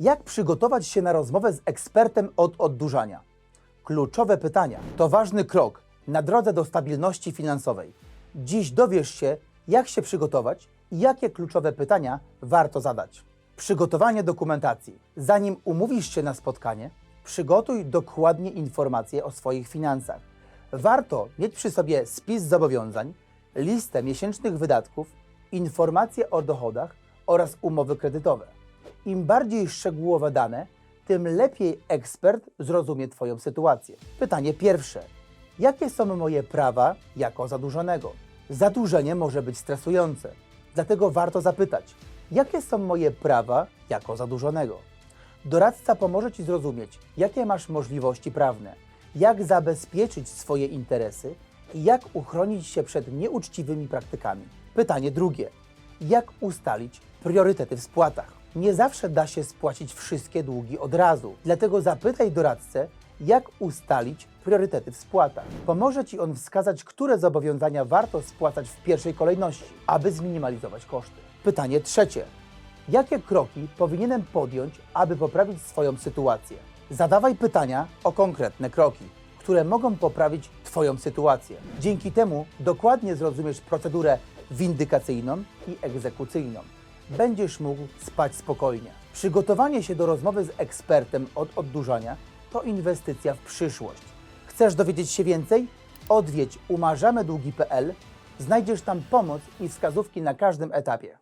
Jak przygotować się na rozmowę z ekspertem od oddłużania? Kluczowe pytania to ważny krok na drodze do stabilności finansowej. Dziś dowiesz się, jak się przygotować i jakie kluczowe pytania warto zadać. Przygotowanie dokumentacji. Zanim umówisz się na spotkanie, przygotuj dokładnie informacje o swoich finansach. Warto mieć przy sobie spis zobowiązań, listę miesięcznych wydatków, informacje o dochodach oraz umowy kredytowe. Im bardziej szczegółowe dane, tym lepiej ekspert zrozumie Twoją sytuację. Pytanie pierwsze. Jakie są moje prawa jako zadłużonego? Zadłużenie może być stresujące, dlatego warto zapytać, jakie są moje prawa jako zadłużonego? Doradca pomoże Ci zrozumieć, jakie masz możliwości prawne, jak zabezpieczyć swoje interesy i jak uchronić się przed nieuczciwymi praktykami. Pytanie drugie. Jak ustalić priorytety w spłatach? Nie zawsze da się spłacić wszystkie długi od razu, dlatego zapytaj doradcę, jak ustalić priorytety w spłatach. Pomoże Ci on wskazać, które zobowiązania warto spłacać w pierwszej kolejności, aby zminimalizować koszty. Pytanie trzecie. Jakie kroki powinienem podjąć, aby poprawić swoją sytuację? Zadawaj pytania o konkretne kroki, które mogą poprawić Twoją sytuację. Dzięki temu dokładnie zrozumiesz procedurę windykacyjną i egzekucyjną. Będziesz mógł spać spokojnie. Przygotowanie się do rozmowy z ekspertem od oddłużania to inwestycja w przyszłość. Chcesz dowiedzieć się więcej? Odwiedź umarzamedługi.pl. Znajdziesz tam pomoc i wskazówki na każdym etapie.